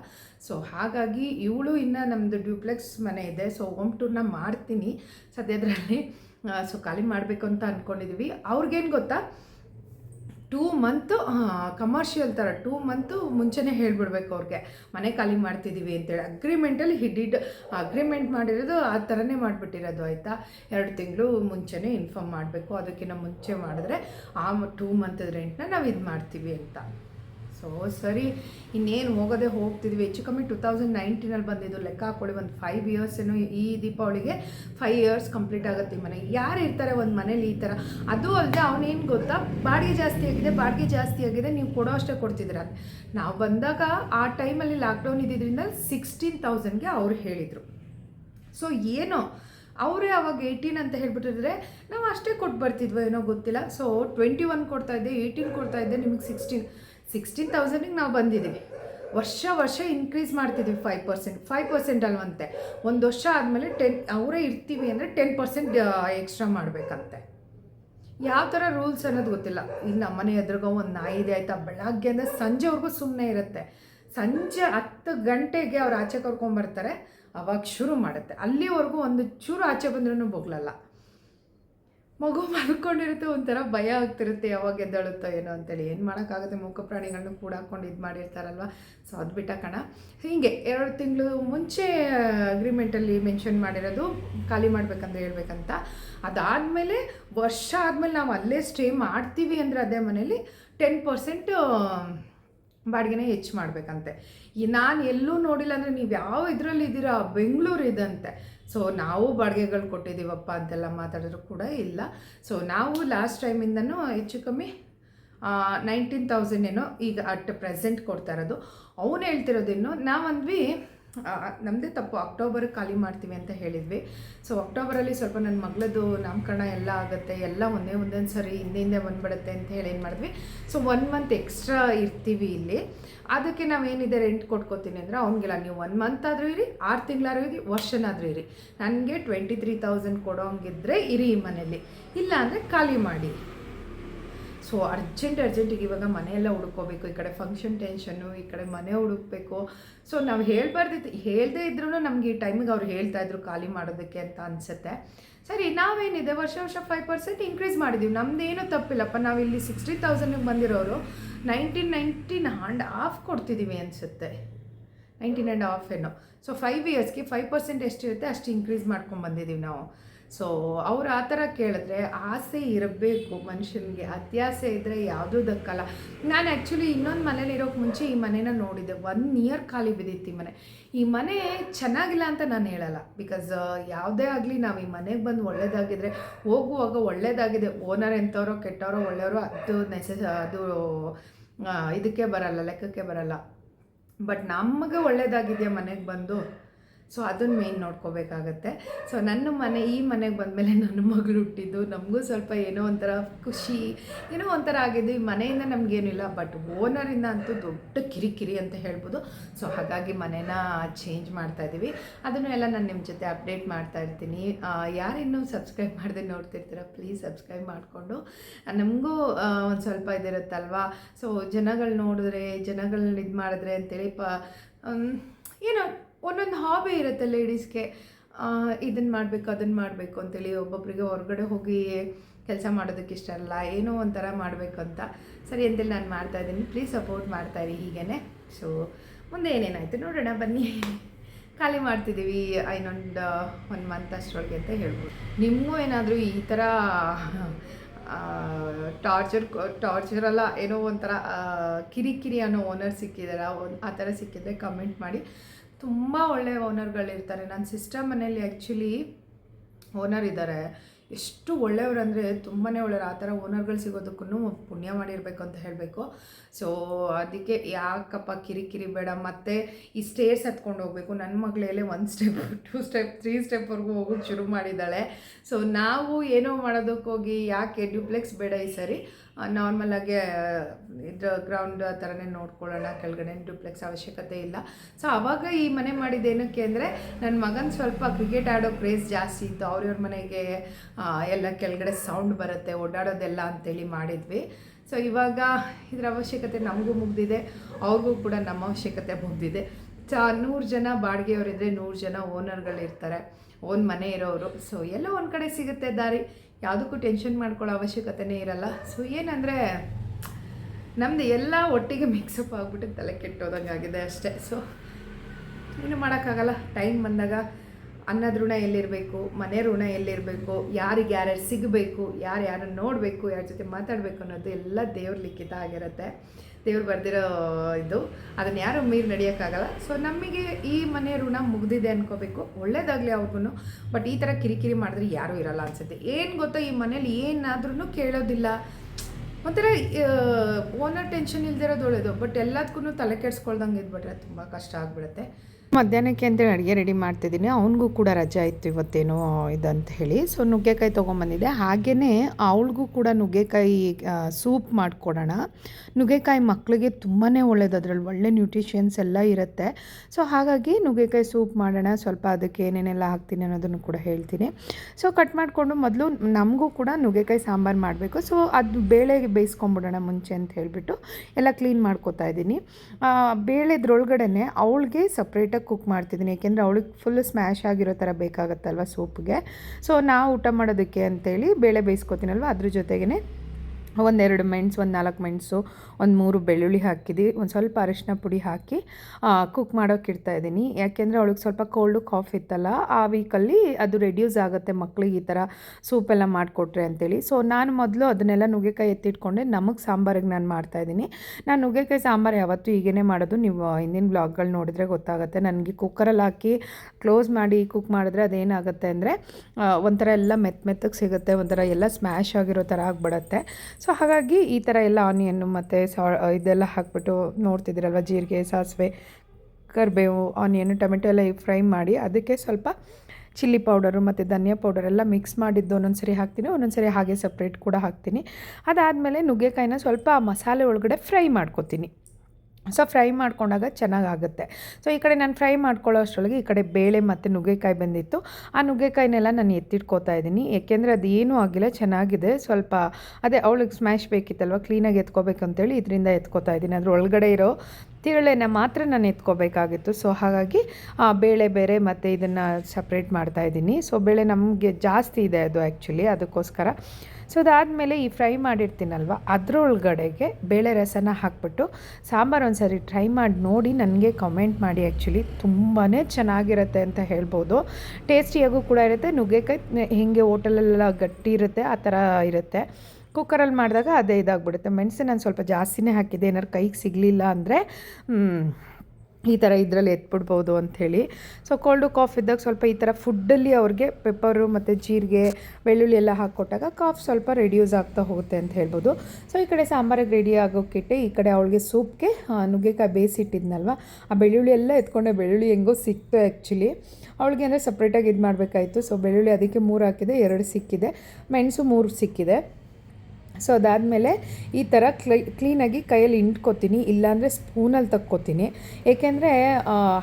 ಸೊ ಹಾಗಾಗಿ ಇವಳು ಇನ್ನು ನಮ್ಮದು ಡ್ಯೂಪ್ಲೆಕ್ಸ್ ಮನೆ ಇದೆ ಸೊ ಹೋಮ್ ಟೂರ್ನ ಮಾಡ್ತೀನಿ. ಸದ್ಯದ್ರಲ್ಲಿ ಸೊ ಖಾಲಿ ಮಾಡಬೇಕು ಅಂತ ಅಂದ್ಕೊಂಡಿದ್ದೀವಿ ಅವ್ರಿಗೇನು ಗೊತ್ತಾ? ಟೂ ಮಂತು ಕಮರ್ಷಿಯಲ್ ಥರ ಟೂ ಮಂತು ಮುಂಚೆನೇ ಹೇಳಿಬಿಡ್ಬೇಕು ಅವ್ರಿಗೆ. ಮನೆ ಖಾಲಿ ಮಾಡ್ತಿದ್ದೀವಿ ಅಂತೇಳಿ ಅಗ್ರಿಮೆಂಟಲ್ಲಿ ಹಿಡಿಡ್ ಅಗ್ರಿಮೆಂಟ್ ಮಾಡಿರೋದು ಆ ಥರನೇ ಮಾಡಿಬಿಟ್ಟಿರೋದು ಆಯಿತಾ? ಎರಡು ತಿಂಗಳು ಮುಂಚೆನೇ ಇನ್ಫಾರ್ಮ್ ಮಾಡಬೇಕು ಅದಕ್ಕಿಂತ ಮುಂಚೆ ಮಾಡಿದ್ರೆ ಆ ಟೂ ಮಂತದ ರೆಂಟ್ನ ನಾವು ಇದು ಮಾಡ್ತೀವಿ ಅಂತ. ಸೊ ಸರಿ, ಇನ್ನೇನು ಹೋಗೋದೇ ಹೋಗ್ತಿದ್ವಿ. ಹೆಚ್ಚು ಕಮ್ಮಿ ಟೂ ತೌಸಂಡ್ ನೈನ್ಟೀನಲ್ಲಿ ಬಂದಿದ್ದು. ಲೆಕ್ಕ ಹಾಕೊಳ್ಳಿ, ಒಂದು ಫೈವ್ ಇಯರ್ಸ್ ಏನೋ ಈ ದೀಪಾವಳಿಗೆ ಫೈವ್ ಇಯರ್ಸ್ ಕಂಪ್ಲೀಟ್ ಆಗುತ್ತೆ ಮನೆ. ಯಾರು ಇರ್ತಾರೆ ಒಂದು ಮನೇಲಿ ಈ ಥರ ಅದು ಅಲ್ಲದೆ ಅವನೇನು ಗೊತ್ತಾ? ಬಾಡಿಗೆ ಜಾಸ್ತಿ ಆಗಿದೆ, ಬಾಡಿಗೆ ಜಾಸ್ತಿ ಆಗಿದೆ, ನೀವು ಕೊಡೋ ಅಷ್ಟೇ ಕೊಡ್ತಿದ್ದೀರ ನಾವು ಬಂದಾಗ ಆ ಟೈಮಲ್ಲಿ ಲಾಕ್ಡೌನ್ ಇದ್ದಿದ್ದರಿಂದ ಸಿಕ್ಸ್ಟೀನ್ ತೌಸಂಡ್ಗೆ ಅವ್ರು ಹೇಳಿದರು. ಸೊ ಏನೋ? ಅವರೇ ಅವಾಗ ಏಯ್ಟೀನ್ ಅಂತ ಹೇಳ್ಬಿಟ್ಟಿದ್ರೆ, ನಾವು ಅಷ್ಟೇ ಕೊಟ್ಟು ಬರ್ತಿದ್ವೋ ಏನೋ ಗೊತ್ತಿಲ್ಲ. ಸೊ ಟ್ವೆಂಟಿ ಒನ್ ಕೊಡ್ತಾ ಇದ್ದೆ ಏಯ್ಟೀನ್ ಕೊಡ್ತಾ ಇದ್ದೆ, ನಿಮಗೆ ಸಿಕ್ಸ್ಟೀನ್ ಸಿಕ್ಸ್ಟೀನ್ ತೌಸಂಡಿಗೆ ನಾವು ಬಂದಿದ್ದೀವಿ. ವರ್ಷ ವರ್ಷ ಇನ್ಕ್ರೀಸ್ ಮಾಡ್ತಿದ್ದೀವಿ ಫೈವ್ ಪರ್ಸೆಂಟ್ ಫೈವ್ ಪರ್ಸೆಂಟ್ ಅಲ್ವಂತೆ. ಒಂದು ವರ್ಷ ಆದಮೇಲೆ ಟೆನ್ ಅವರೇ ಇರ್ತೀವಿ ಅಂದರೆ ಟೆನ್ ಪರ್ಸೆಂಟ್ ಎಕ್ಸ್ಟ್ರಾ ಮಾಡಬೇಕಂತೆ. ಯಾವ ಥರ ರೂಲ್ಸ್ ಅನ್ನೋದು ಗೊತ್ತಿಲ್ಲ. ಈಗ ನಮ್ಮ ಮನೆ ಎದುರುಗೋ ಒಂದು ನಾಯಿ ಇದೆ ಆಯಿತಾ ಅಂದರೆ ಸಂಜೆವರೆಗೂ ಸುಮ್ಮನೆ ಇರುತ್ತೆ. ಸಂಜೆ ಹತ್ತು ಗಂಟೆಗೆ ಅವ್ರು ಆಚೆ ಕರ್ಕೊಂಬರ್ತಾರೆ, ಅವಾಗ ಶುರು ಮಾಡುತ್ತೆ. ಅಲ್ಲಿವರೆಗೂ ಒಂದು ಚೂರು ಆಚೆ ಬಂದ್ರೂ ಬೊಗ್ಲಲ್ಲ ಮಗು ಮಲ್ಕೊಂಡಿರುತ್ತೆ, ಒಂಥರ ಭಯ ಆಗ್ತಿರುತ್ತೆ, ಯಾವಾಗ ಎದ್ದಾಳುತ್ತೋ ಏನೋ ಅಂತೇಳಿ. ಏನು ಮಾಡೋಕ್ಕಾಗುತ್ತೆ? ಮೂಕ ಪ್ರಾಣಿಗಳನ್ನ ಕೂಡ ಹಾಕ್ಕೊಂಡು ಇದು ಮಾಡಿರ್ತಾರಲ್ವ? ಸೊ ಅದು ಬಿಟ್ಟ ಕಣ. ಹೀಗೆ, ಎರಡು ತಿಂಗಳು ಮುಂಚೆ ಅಗ್ರಿಮೆಂಟಲ್ಲಿ ಮೆನ್ಷನ್ ಮಾಡಿರೋದು, ಖಾಲಿ ಮಾಡಬೇಕಂದ್ರೆ ಹೇಳ್ಬೇಕಂತ. ಅದಾದಮೇಲೆ, ವರ್ಷ ಆದಮೇಲೆ ನಾವು ಅಲ್ಲೇ ಸ್ಟೇ ಮಾಡ್ತೀವಿ ಅಂದರೆ ಅದೇ ಮನೇಲಿ ಟೆನ್ ಪರ್ಸೆಂಟು ಬಾಡಿಗೆನೇ ಹೆಚ್ಚು ಮಾಡಬೇಕಂತೆ. ನಾನು ಎಲ್ಲೂ ನೋಡಿಲ್ಲ ಅಂದರೆ ನೀವು ಯಾವ ಇದರಲ್ಲಿ ಇದ್ದೀರಾ? ಬೆಂಗಳೂರು ಇದಂತೆ. ಸೊ ನಾವು ಬಾಡಿಗೆಗಳು ಕೊಟ್ಟಿದ್ದೀವಪ್ಪ ಅಂತೆಲ್ಲ ಮಾತಾಡಿದ್ರು ಕೂಡ ಇಲ್ಲ. ಸೊ ನಾವು ಲಾಸ್ಟ್ ಟೈಮಿಂದನೂ ಹೆಚ್ಚು ಕಮ್ಮಿ ನೈನ್ಟೀನ್ ತೌಸಂಡ್ ಏನೋ ಈಗ ಅಟ್ ಪ್ರೆಸೆಂಟ್ ಕೊಡ್ತಾ ಇರೋದು. ಅವನು ನಾವು ನಾವಂದ್ವಿ ನಮ್ಮದೇ ತಪ್ಪು. ಅಕ್ಟೋಬರ್ಗೆ ಖಾಲಿ ಮಾಡ್ತೀವಿ ಅಂತ ಹೇಳಿದ್ವಿ. ಸೊ ಅಕ್ಟೋಬರಲ್ಲಿ ಸ್ವಲ್ಪ ನನ್ನ ಮಗಳದ್ದು ನಾಮಕರಣ ಎಲ್ಲ ಆಗುತ್ತೆ, ಎಲ್ಲ ಒಂದೇ ಒಂದೊಂದು ಸರಿ ಹಿಂದೆ ಹಿಂದೆ ಬಂದ್ಬಿಡುತ್ತೆ ಅಂತ ಹೇಳಿ ಏನು ಮಾಡಿದ್ವಿ. ಸೊ ಒನ್ ಮಂತ್ ಎಕ್ಸ್ಟ್ರಾ ಇರ್ತೀವಿ ಇಲ್ಲಿ. ಅದಕ್ಕೆ ನಾವೇನಿದೆ ರೆಂಟ್ ಕೊಟ್ಕೋತೀನಿ ಅಂದರೆ ಅವನಿಗೆಲ್ಲ, ನೀವು ಒನ್ ಮಂತ್ ಆದರೂ ಇರಿ, ಆರು ತಿಂಗಳಾದ್ರೂ ಇರಿ, ವರ್ಷನಾದರೂ ಇರಿ. ನನಗೆ ಟ್ವೆಂಟಿ ತ್ರೀ ತೌಸಂಡ್ ಕೊಡೋಂಗಿದ್ರೆ ಇರಿ ಈ ಮನೇಲಿ. ಇಲ್ಲ ಅಂದರೆ ಖಾಲಿ ಮಾಡಿ. ಸೊ ಅರ್ಜೆಂಟ್ ಅರ್ಜೆಂಟಿಗೆ ಇವಾಗ ಮನೆಯೆಲ್ಲ ಹುಡ್ಕೋಬೇಕು ಈ ಕಡೆ ಫಂಕ್ಷನ್ ಟೆನ್ಷನ್ನು ಈ ಕಡೆ ಮನೆ ಹುಡುಕ್ಬೇಕು. ಸೊ ನಾವು ಹೇಳ್ಬಾರ್ದಿತ್ತು, ಹೇಳದೇ ಇದ್ರೂ ನಮಗೆ ಈ ಟೈಮಿಗೆ ಅವ್ರು ಹೇಳ್ತಾ ಇದ್ರು ಖಾಲಿ ಮಾಡೋದಕ್ಕೆ ಅಂತ ಅನಿಸುತ್ತೆ. ಸರಿ, ನಾವೇನಿದೆ? ವರ್ಷ ವರ್ಷ ಫೈವ್ ಪರ್ಸೆಂಟ್ ಇನ್ಕ್ರೀಸ್ ಮಾಡಿದ್ದೀವಿ ನಮ್ಮದೇನೂ ತಪ್ಪಿಲ್ಲಪ್ಪ. ನಾವು ಇಲ್ಲಿ ಸಿಕ್ಸ್ಟಿ ತೌಸಂಡಿಗೆ ಬಂದಿರೋರು. ನೈನ್ಟೀನ್ ನೈನ್ಟೀನ್ ಆ್ಯಂಡ್ ಆಫ್ ಕೊಡ್ತಿದ್ದೀವಿ ಅನಿಸುತ್ತೆ. ನೈನ್ಟೀನ್ ಆ್ಯಂಡ್ ಆಫ್ ಏನೋ. ಸೊ ಫೈವ್ ಇಯರ್ಸ್ಗೆ ಫೈವ್ ಪರ್ಸೆಂಟ್ ಎಷ್ಟಿರುತ್ತೆ, ಅಷ್ಟು ಇನ್ಕ್ರೀಸ್ ಮಾಡ್ಕೊಂಡು ಬಂದಿದ್ದೀವಿ ನಾವು. ಸೊ ಅವ್ರು ಆ ಥರ ಕೇಳಿದ್ರೆ ಆಸೆ ಇರಬೇಕು ಮನುಷ್ಯನಿಗೆ, ಅತ್ಯಾಸೆ ಇದ್ದರೆ ಯಾವುದೂ ದಕ್ಕಲ್ಲ. ನಾನು ಆ್ಯಕ್ಚುಲಿ ಇನ್ನೊಂದು ಮನೇಲಿ ಇರೋಕ್ಕೆ ಮುಂಚೆ ಈ ಮನೇನ ನೋಡಿದ್ದೆ ಒನ್ ಇಯರ್ ಖಾಲಿ ಬಿದ್ದಿತ್ತು ಈ ಮನೆ. ಈ ಮನೆ ಚೆನ್ನಾಗಿಲ್ಲ ಅಂತ ನಾನು ಹೇಳಲ್ಲ. ಬಿಕಾಸ್ ಯಾವುದೇ ಆಗಲಿ ನಾವು ಈ ಮನೆಗೆ ಬಂದು ಒಳ್ಳೇದಾಗಿದ್ದರೆ ಹೋಗುವಾಗ ಒಳ್ಳೇದಾಗಿದೆ. ಓನರ್ ಎಂಥವ್ರೋ, ಕೆಟ್ಟವರೋ, ಒಳ್ಳೆಯವರೋ, ಅದು ನೆಸೆಸ ಅದು ಇದಕ್ಕೆ ಬರಲ್ಲ, ಲೆಕ್ಕಕ್ಕೆ ಬರಲ್ಲ. ಬಟ್ ನಮಗೆ ಒಳ್ಳೇದಾಗಿದೆಯಾ ಮನೆಗೆ ಬಂದು? ಸೊ ಅದನ್ನು ಮೇನ್ ನೋಡ್ಕೋಬೇಕಾಗತ್ತೆ. ಸೊ ನನ್ನ ಮನೆ, ಈ ಮನೆಗೆ ಬಂದಮೇಲೆ ನನ್ನ ಮಗಳು ಹುಟ್ಟಿದ್ದು. ನಮಗೂ ಸ್ವಲ್ಪ ಏನೋ ಒಂಥರ ಖುಷಿ, ಏನೋ ಒಂಥರ ಆಗಿದ್ದು. ಈ ಮನೆಯಿಂದ ನಮಗೇನಿಲ್ಲ ಬಟ್ ಓನರಿಂದ ಅಂತೂ ದೊಡ್ಡ ಕಿರಿಕಿರಿ ಅಂತ ಹೇಳ್ಬೋದು. ಸೊ ಹಾಗಾಗಿ ಮನೇನ ಚೇಂಜ್ ಮಾಡ್ತಾ ಇದ್ದೀವಿ. ಅದನ್ನು ಎಲ್ಲ ನಾನು ನಿಮ್ಮ ಜೊತೆ ಅಪ್ಡೇಟ್ ಮಾಡ್ತಾ ಇರ್ತೀನಿ. ಯಾರಿನ್ನೂ ಸಬ್ಸ್ಕ್ರೈಬ್ ಮಾಡದೆ ನೋಡ್ತಿರ್ತೀರ ಪ್ಲೀಸ್ ಸಬ್ಸ್ಕ್ರೈಬ್ ಮಾಡಿಕೊಂಡು. ನಮಗೂ ಒಂದು ಸ್ವಲ್ಪ ಇದಿರುತ್ತಲ್ವಾ? ಸೊ ಜನಗಳು ನೋಡಿದ್ರೆ ಜನಗಳನ್ನ ಇದು ಮಾಡಿದ್ರೆ ಅಂತೇಳಿ ಪ ಏನೋ ಒಂದೊಂದು ಹಾಬಿ ಇರುತ್ತೆ ಲೇಡೀಸ್ಗೆ ಇದನ್ನು ಮಾಡಬೇಕು ಅದನ್ನು ಮಾಡಬೇಕು ಅಂತೇಳಿ ಒಬ್ಬೊಬ್ಬರಿಗೆ ಹೊರಗಡೆ ಹೋಗಿ ಕೆಲಸ ಮಾಡೋದಕ್ಕೆ ಇಷ್ಟ ಅಲ್ಲ, ಏನೋ ಒಂಥರ ಮಾಡಬೇಕು ಅಂತ ಸರಿ ಅಂತೇಳಿ ನಾನು ಮಾಡ್ತಾ ಇದ್ದೀನಿ. ಪ್ಲೀಸ್ ಸಪೋರ್ಟ್ ಮಾಡ್ತಾ ಇರಿ ಹೀಗೇ ಸೊ ಮುಂದೆ ಏನೇನಾಯಿತು ನೋಡೋಣ, ಬನ್ನಿ. ಖಾಲಿ ಮಾಡ್ತಿದ್ದೀವಿ, ಇನ್ನೊಂದು ಒಂದು ಮಂತ್ ಅಷ್ಟರೊಳಗೆ ಅಂತ ಹೇಳ್ಬೋದು. ನಿಮಗೂ ಏನಾದರೂ ಈ ಥರ ಟಾರ್ಚರ್ ಟಾರ್ಚರ್ ಅಲ್ಲ, ಏನೋ ಒಂಥರ ಕಿರಿಕಿರಿ ಅನ್ನೋ ಓನರ್ ಸಿಕ್ಕಿದಾರ ಆ ಥರ ಸಿಕ್ಕಿದ್ರೆ ಕಮೆಂಟ್ ಮಾಡಿ. ತುಂಬ ಒಳ್ಳೆಯ ಓನರ್ಗಳಿರ್ತಾರೆ ನನ್ನ ಸಿಸ್ಟರ್ ಮನೇಲಿ ಆ್ಯಕ್ಚುಲಿ ಓನರ್ ಇದ್ದಾರೆ. ಎಷ್ಟು ಒಳ್ಳೆಯವ್ರು ಅಂದರೆ ತುಂಬಾ ಒಳ್ಳೆಯವ್ರು. ಆ ಥರ ಓನರ್ಗಳು ಸಿಗೋದಕ್ಕೂ ಪುಣ್ಯ ಮಾಡಿರಬೇಕು ಅಂತ ಹೇಳಬೇಕು. ಸೊ ಅದಕ್ಕೆ ಯಾಕಪ್ಪ ಕಿರಿಕಿರಿ ಬೇಡ. ಮತ್ತು ಈ ಸ್ಟೇರ್ಸ್ ಹತ್ಕೊಂಡು ಹೋಗಬೇಕು. ನನ್ನ ಮಗಳೇ one step two step three ಸ್ಟೆಪ್ವರೆಗೂ ಹೋಗೋದು ಶುರು ಮಾಡಿದ್ದಾಳೆ. ಸೊ ನಾವು ಏನೋ ಮಾಡೋದಕ್ಕೆ ಹೋಗಿ ಯಾಕೆ ಡ್ಯೂಪ್ಲೆಕ್ಸ್ ಬೇಡ ಈ ಸರಿ? ನಾರ್ಮಲಾಗಿ ಇದ್ರ ಗ್ರೌಂಡ್ ಥರನೇ ನೋಡ್ಕೊಳ್ಳೋಣ, ಕೆಳಗಡೆ ಡ್ಯೂಪ್ಲೆಕ್ಸ್ ಅವಶ್ಯಕತೆ ಇಲ್ಲ. ಸೊ ಆವಾಗ ಈ ಮನೆ ಮಾಡಿದ್ದೇನಕ್ಕೆ ಅಂದರೆ ನನ್ನ ಮಗನ ಸ್ವಲ್ಪ ಕ್ರಿಕೆಟ್ ಆಡೋ ಕ್ರೇಜ್ ಜಾಸ್ತಿ ಇತ್ತು. ಅವ್ರವ್ರ ಮನೆಗೆ ಎಲ್ಲ ಕೆಳಗಡೆ ಸೌಂಡ್ ಬರುತ್ತೆ, ಓಡಾಡೋದೆಲ್ಲ ಅಂತೇಳಿ ಮಾಡಿದ್ವಿ. ಸೊ ಇವಾಗ ಇದರ ಅವಶ್ಯಕತೆ ನಮಗೂ ಮುಗ್ದಿದೆ, ಅವ್ರಿಗೂ ಕೂಡ ನಮ್ಮ ಅವಶ್ಯಕತೆ ಮುಗ್ದಿದೆ. ಸೊ ನೂರು ಜನ ಬಾಡಿಗೆಯವರಿದ್ದರೆ ನೂರು ಜನ ಓನರ್ಗಳಿರ್ತಾರೆ ಓನ್ ಮನೆ ಇರೋರು ಸೊ ಎಲ್ಲ ಒಂದು ಕಡೆ ಸಿಗುತ್ತೆ ದಾರಿ. ಯಾವುದಕ್ಕೂ ಟೆನ್ಷನ್ ಮಾಡ್ಕೊಳ್ಳೋ ಅವಶ್ಯಕತೆನೇ ಇರಲ್ಲ. ಸೊ ಏನಂದರೆ ನಮ್ಮದು ಎಲ್ಲ ಒಟ್ಟಿಗೆ ಮಿಕ್ಸಪ್ ಆಗಿಬಿಟ್ಟು ತಲೆ ಕೆಟ್ಟೋದಂಗೆ ಆಗಿದೆ ಅಷ್ಟೇ. ಸೊ ಏನು ಮಾಡೋಕ್ಕಾಗಲ್ಲ. ಟೈಮ್ ಬಂದಾಗ ಅನ್ನದ ಋಣ ಎಲ್ಲಿರಬೇಕು, ಮನೆ ಋಣ ಎಲ್ಲಿರಬೇಕು, ಯಾರಿಗೆ ಯಾರ್ಯಾರು ಸಿಗಬೇಕು ಯಾರು ಯಾರನ್ನು ನೋಡಬೇಕು, ಯಾರ ಜೊತೆ ಮಾತಾಡಬೇಕು ಅನ್ನೋದು ಎಲ್ಲ ದೇವ್ರ ಲಿಖಿತ ಆಗಿರುತ್ತೆ. ದೇವ್ರು ಬರ್ದಿರೋ ಇದು. ಅದನ್ನು ಯಾರು ಮೀರಿ ನಡೆಯೋಕ್ಕಾಗಲ್ಲ. ಸೊ ನಮಗೆ ಈ ಮನೆ ಋಣ ಮುಗ್ದಿದೆ ಅನ್ಕೋಬೇಕು. ಒಳ್ಳೇದಾಗಲಿ ಅವ್ರಿಗೂ ಬಟ್ ಈ ಥರ ಕಿರಿಕಿರಿ ಮಾಡಿದ್ರೆ ಯಾರೂ ಇರಲ್ಲ ಅನ್ಸುತ್ತೆ. ಏನು ಗೊತ್ತಾ ಈ ಮನೇಲಿ ಏನಾದ್ರೂ ಕೇಳೋದಿಲ್ಲ. ಒಂಥರ ಓನರ್ ಟೆನ್ಷನ್ ಇಲ್ದಿರೋದು ಒಳ್ಳೇದು. ಬಟ್ ಎಲ್ಲದಕ್ಕೂ ತಲೆ ಕೆಡ್ಸ್ಕೊಳ್ದಂಗೆ ಇದ್ಬಿಟ್ರೆ ತುಂಬ ಕಷ್ಟ ಆಗಿಬಿಡುತ್ತೆ. ಮಧ್ಯಾಹ್ನಕ್ಕೆ ಅಂತೇಳಿ ಅಡುಗೆ ರೆಡಿ ಮಾಡ್ತಿದ್ದೀನಿ. ಅವನಿಗೂ ಕೂಡ ರಜೆ ಇತ್ತು ಇವತ್ತೇನೋ ಇದಂತ ಹೇಳಿ. ಸೊ ನುಗ್ಗೆಕಾಯಿ ತೊಗೊಂಬಂದಿದ್ದೆ. ಹಾಗೆಯೇ ಅವಳಿಗೂ ಕೂಡ ನುಗ್ಗೆಕಾಯಿ ಸೂಪ್ ಮಾಡಿಕೊಡೋಣ. ನುಗ್ಗೆಕಾಯಿ ಮಕ್ಕಳಿಗೆ ತುಂಬಾ ಒಳ್ಳೇದು. ಅದರಲ್ಲಿ ಒಳ್ಳೆ ನ್ಯೂಟ್ರಿಷನ್ಸ್ ಎಲ್ಲ ಇರುತ್ತೆ. ಸೊ ಹಾಗಾಗಿ ನುಗ್ಗೆಕಾಯಿ ಸೂಪ್ ಮಾಡೋಣ. ಸ್ವಲ್ಪ ಅದಕ್ಕೆ ಏನೇನೆಲ್ಲ ಹಾಕ್ತೀನಿ ಅನ್ನೋದನ್ನು ಕೂಡ ಹೇಳ್ತೀನಿ. ಸೊ ಕಟ್ ಮಾಡಿಕೊಂಡು ಮೊದಲು ನಮಗೂ ಕೂಡ ನುಗ್ಗೆಕಾಯಿ ಸಾಂಬಾರು ಮಾಡಬೇಕು. ಸೊ ಅದು ಬೇಳೆಗೆ ಬೇಯಿಸ್ಕೊಂಬಿಡೋಣ ಮುಂಚೆ ಅಂತ ಹೇಳಿಬಿಟ್ಟು ಎಲ್ಲ ಕ್ಲೀನ್ ಮಾಡ್ಕೊತಾ ಇದ್ದೀನಿ. ಬೇಳೆದ್ರೊಳಗಡೆ ಅವಳಿಗೆ ಸಪ್ರೇಟಾಗಿ ಕುಕ್ ಮಾಡ್ತಿದ್ದೀನಿ. ಯಾಕೆಂದರೆ ಅವಳಿಗೆ ಫುಲ್ ಸ್ಮ್ಯಾಶ್ ಆಗಿರೋ ಥರ ಬೇಕಾಗತ್ತಲ್ವ ಸೂಪ್ಗೆ. ಸೊ ನಾವು ಊಟ ಮಾಡೋದಕ್ಕೆ ಅಂತೇಳಿ ಬೇಳೆ ಬೇಯಿಸ್ಕೊತೀನಲ್ವ? ಅದ್ರ ಜೊತೆಗೇ ಒಂದೆರಡು ಮೆಣಸು, ಒಂದು ನಾಲ್ಕು ಮೆಣಸು, ಒಂದು ಮೂರು ಬೆಳ್ಳುಳ್ಳಿ ಹಾಕಿದ್ವಿ. ಒಂದು ಸ್ವಲ್ಪ ಅರಿಶಿನ ಪುಡಿ ಹಾಕಿ ಕುಕ್ ಮಾಡೋಕೆ ಇಡ್ತಾ ಇದ್ದೀನಿ. ಯಾಕೆಂದರೆ ಅವಳಿಗೆ ಸ್ವಲ್ಪ ಕೋಲ್ಡು ಕಾಫ್ ಇತ್ತಲ್ಲ, ಆ ವೀಕಲ್ಲಿ ಅದು ರೆಡ್ಯೂಸ್ ಆಗುತ್ತೆ ಮಕ್ಳಿಗೆ ಈ ಥರ ಸೂಪೆಲ್ಲ ಮಾಡಿಕೊಟ್ರೆ ಅಂತೇಳಿ. ಸೊ ನಾನು ಮೊದಲು ಅದನ್ನೆಲ್ಲ ನುಗ್ಗೆಕಾಯಿ ಎತ್ತಿಟ್ಕೊಂಡೆ. ನಮಗೆ ಸಾಂಬಾರಿಗೆ ನಾನು ಮಾಡ್ತಾಯಿದ್ದೀನಿ ನಾನು ನುಗ್ಗೆಕಾಯಿ ಸಾಂಬಾರು ಯಾವತ್ತೂ ಹೀಗೇ ಮಾಡೋದು. ನೀವು ಹಿಂದಿನ ಬ್ಲಾಗ್ಗಳು ನೋಡಿದರೆ ಗೊತ್ತಾಗುತ್ತೆ. ನನಗೆ ಕುಕ್ಕರಲ್ಲಿ ಹಾಕಿ ಕ್ಲೋಸ್ ಮಾಡಿ ಕುಕ್ ಮಾಡಿದ್ರೆ ಅದೇನಾಗುತ್ತೆ ಅಂದರೆ ಒಂಥರ ಎಲ್ಲ ಮೆತ್ತ ಮೆತ್ತಗೆ ಸಿಗುತ್ತೆ, ಒಂಥರ ಎಲ್ಲ ಸ್ಮ್ಯಾಶ್ ಆಗಿರೋ ಥರ ಆಗಿಬಿಡತ್ತೆ. ಸೊ ಹಾಗಾಗಿ ಈ ಥರ ಎಲ್ಲ ಆನಿಯನ್ನು ಮತ್ತು ಸಾ ಇದೆಲ್ಲ ಹಾಕ್ಬಿಟ್ಟು ನೋಡ್ತಿದ್ದೀರಲ್ವ? ಜೀರಿಗೆ, ಸಾಸಿವೆ, ಕರಿಬೇವು ಆನಿಯನ್ ಟೊಮೆಟೊ ಎಲ್ಲ ಫ್ರೈ ಮಾಡಿ ಅದಕ್ಕೆ ಸ್ವಲ್ಪ ಚಿಲ್ಲಿ ಪೌಡರು ಮತ್ತು ಧನಿಯಾ ಪೌಡರ್ ಎಲ್ಲ ಮಿಕ್ಸ್ ಮಾಡಿದ್ದು ಒಂದೊಂದು ಸರಿ ಹಾಕ್ತೀನಿ. ಒಂದೊಂದು ಸರಿ ಹಾಗೆ ಸಪ್ರೇಟ್ ಕೂಡ ಹಾಕ್ತೀನಿ. ಅದಾದಮೇಲೆ ನುಗ್ಗೆಕಾಯಿನ ಸ್ವಲ್ಪ ಮಸಾಲೆ ಒಳಗಡೆ ಫ್ರೈ ಮಾಡ್ಕೊತೀನಿ. ಸೊ ಫ್ರೈ ಮಾಡ್ಕೊಂಡಾಗ ಚೆನ್ನಾಗಾಗುತ್ತೆ. ಸೊ ಈ ಕಡೆ ನಾನು ಫ್ರೈ ಮಾಡ್ಕೊಳ್ಳೋ ಅಷ್ಟರೊಳಗೆ ಈ ಕಡೆ ಬೇಳೆ ಮತ್ತು ನುಗ್ಗೆಕಾಯಿ ಬಂದಿತ್ತು. ಆ ನುಗ್ಗೆಕಾಯಿನೆಲ್ಲ ನಾನು ಎತ್ತಿಟ್ಕೋತಾ ಇದ್ದೀನಿ. ಏಕೆಂದರೆ ಅದು ಏನೂ ಆಗಿಲ್ಲ, ಚೆನ್ನಾಗಿದೆ. ಸ್ವಲ್ಪ ಅದೇ ಅವಳಿಗೆ ಸ್ಮ್ಯಾಶ್ ಬೇಕಿತ್ತಲ್ವ ಕ್ಲೀನಾಗಿ ಎತ್ಕೋಬೇಕಂತೇಳಿ ಇದರಿಂದ ಎತ್ಕೋತಾ ಇದ್ದೀನಿ. ಅದ್ರ ಒಳಗಡೆ ಇರೋ ತಿರುಳೆನ ಮಾತ್ರ ನಾನು ಎತ್ಕೋಬೇಕಾಗಿತ್ತು. ಸೊ ಹಾಗಾಗಿ ಬೇಳೆ ಬೇರೆ ಮತ್ತು ಇದನ್ನು ಸಪ್ರೇಟ್ ಮಾಡ್ತಾ ಇದ್ದೀನಿ. ಸೊ ಬೇಳೆ ನಮಗೆ ಜಾಸ್ತಿ ಇದೆ ಅದು ಆ್ಯಕ್ಚುಲಿ ಅದಕ್ಕೋಸ್ಕರ. ಸೊ ಅದಾದಮೇಲೆ ಈ ಫ್ರೈ ಮಾಡಿರ್ತೀನಲ್ವ, ಅದರೊಳಗಡೆಗೆ ಬೇಳೆ ರಸನ ಹಾಕ್ಬಿಟ್ಟು ಸಾಂಬಾರು ಒಂದು ಸರಿ ಟ್ರೈ ಮಾಡಿ ನೋಡಿ ನನಗೆ ಕಮೆಂಟ್ ಮಾಡಿ ಆ್ಯಕ್ಚುಲಿ ತುಂಬಾ ಚೆನ್ನಾಗಿರುತ್ತೆ ಅಂತ ಹೇಳ್ಬೋದು. ಟೇಸ್ಟಿಯಾಗೂ ಕೂಡ ಇರುತ್ತೆ, ನುಗ್ಗೆಕಾಯಿ ಹೇಗೆ ಹೋಟೆಲಲ್ಲೆಲ್ಲ ಗಟ್ಟಿ ಇರುತ್ತೆ, ಆ ಥರ ಇರುತ್ತೆ. ಕುಕ್ಕರಲ್ಲಿ ಮಾಡಿದಾಗ ಅದೇ ಇದಾಗ್ಬಿಡುತ್ತೆ. ಮೆಣಸು ನಾನು ಸ್ವಲ್ಪ ಜಾಸ್ತಿನೇ ಹಾಕಿದ್ದೆ. ಏನಾದ್ರು ಕೈಗೆ ಸಿಗಲಿಲ್ಲ ಅಂದರೆ ಈ ಥರ ಇದರಲ್ಲಿ ಎತ್ಬಿಡ್ಬೋದು ಅಂಥೇಳಿ. ಸೊ ಕೋಲ್ಡು ಕಾಫ್ ಇದ್ದಾಗ ಸ್ವಲ್ಪ ಈ ಥರ ಫುಡ್ಡಲ್ಲಿ ಅವ್ರಿಗೆ ಪೆಪ್ಪರು ಮತ್ತು ಜೀರಿಗೆ, ಬೆಳ್ಳುಳ್ಳಿ ಎಲ್ಲ ಹಾಕ್ಕೊಟ್ಟಾಗ ಕಾಫ್ ಸ್ವಲ್ಪ ರೆಡ್ಯೂಸ್ ಆಗ್ತಾ ಹೋಗುತ್ತೆ ಅಂತ ಹೇಳ್ಬೋದು. ಸೊ ಈ ಕಡೆ ಸಾಂಬಾರಿಗೆ ರೆಡಿ ಆಗೋಕ್ಕಿಟ್ಟೆ ಈ ಕಡೆ ಅವಳಿಗೆ ಸೂಪ್ಗೆ ನುಗ್ಗೆಕಾಯಿ ಬೇಯಿಸಿಟ್ಟಿದ್ನಲ್ವ ಆ ಬೆಳ್ಳುಳ್ಳಿ ಎಲ್ಲ ಎತ್ಕೊಂಡೆ. ಬೆಳ್ಳುಳ್ಳಿ ಹೆಂಗೋ ಸಿಕ್ತು ಆ್ಯಕ್ಚುಲಿ ಅವಳಿಗೆ ಅಂದರೆ ಸಪ್ರೇಟಾಗಿ ಇದು ಮಾಡಬೇಕಾಯಿತು. ಸೊ ಬೆಳ್ಳುಳ್ಳಿ ಅದಕ್ಕೆ ಮೂರು ಹಾಕಿದೆ, ಎರಡು ಸಿಕ್ಕಿದೆ. ಮೆಣಸು ಮೂರು ಸಿಕ್ಕಿದೆ. ಸೊ ಅದಾದಮೇಲೆ ಈ ಥರ ಕ್ಲೈ ಕ್ಲೀನಾಗಿ ಕೈಯಲ್ಲಿ ಇಂಟ್ಕೊತೀನಿ, ಇಲ್ಲಾಂದರೆ ಸ್ಪೂನಲ್ಲಿ ತಕ್ಕೋತೀನಿ. ಏಕೆಂದರೆ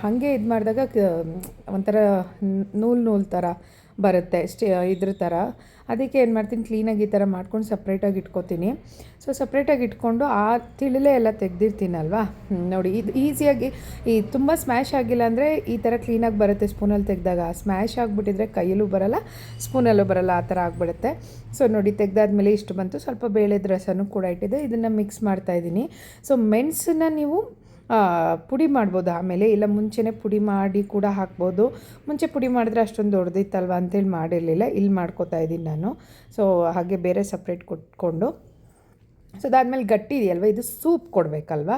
ಹಾಗೆ ಇದು ಮಾಡಿದಾಗ ಒಂಥರ ನೂಲು ನೂಲು ಥರ ಬರುತ್ತೆ, ಸ್ಟೇ, ಇದ್ರ ಥರ ಅದಕ್ಕೆ ಏನು ಮಾಡ್ತೀನಿ ಕ್ಲೀನಾಗಿ ಈ ಥರ ಮಾಡ್ಕೊಂಡು ಸಪ್ರೇಟಾಗಿ ಇಟ್ಕೊತೀನಿ. ಸೊ ಸಪ್ರೇಟಾಗಿ ಇಟ್ಕೊಂಡು ಆ ತಿಳಿಲೆ ಎಲ್ಲ ತೆಗ್ದಿರ್ತೀನಲ್ವಾ? ನೋಡಿ, ಇದು ಈಸಿಯಾಗಿ ಈ ತುಂಬ ಸ್ಮ್ಯಾಶ್ ಆಗಿಲ್ಲ ಅಂದರೆ ಈ ಥರ ಕ್ಲೀನಾಗಿ ಬರುತ್ತೆ ಸ್ಪೂನಲ್ಲಿ ತೆಗೆದಾಗ. ಸ್ಮ್ಯಾಶ್ ಆಗಿಬಿಟ್ಟಿದ್ರೆ ಕೈಯಲ್ಲೂ ಬರಲ್ಲ, ಸ್ಪೂನಲ್ಲೂ ಬರಲ್ಲ, ಆ ಥರ ಆಗಿಬಿಡುತ್ತೆ. ಸೊ ನೋಡಿ, ತೆಗ್ದಾದ್ಮೇಲೆ ಇಷ್ಟು ಬಂತು. ಸ್ವಲ್ಪ ಬೇಳೆದ ರಸನೂ ಕೂಡ ಇಟ್ಟಿದೆ ಇದನ್ನು ಮಿಕ್ಸ್ ಮಾಡ್ತಾ ಇದ್ದೀನಿ. ಸೊ ಮೆಣಸನ್ನ ನೀವು ಪುಡಿ ಮಾಡ್ಬೋದು. ಆಮೇಲೆ ಇಲ್ಲ, ಮುಂಚೆನೇ ಪುಡಿ ಮಾಡಿ ಕೂಡ ಹಾಕ್ಬೋದು. ಮುಂಚೆ ಪುಡಿ ಮಾಡಿದ್ರೆ ಅಷ್ಟೊಂದು ದೊಡ್ಡದಿತ್ತಲ್ವ ಅಂತೇಳಿ ಮಾಡಿರಲಿಲ್ಲ. ಇಲ್ಲಿ ಮಾಡ್ಕೋತಾ ಇದ್ದೀನಿ ನಾನು. ಸೊ ಹಾಗೆ ಬೇರೆ ಸಪ್ರೇಟ್ ಕೊಟ್ಕೊಂಡು. ಸೊ ಅದಾದಮೇಲೆ ಗಟ್ಟಿ ಇದೆಯಲ್ವ? ಇದು ಸೂಪ್ ಕೊಡಬೇಕಲ್ವ?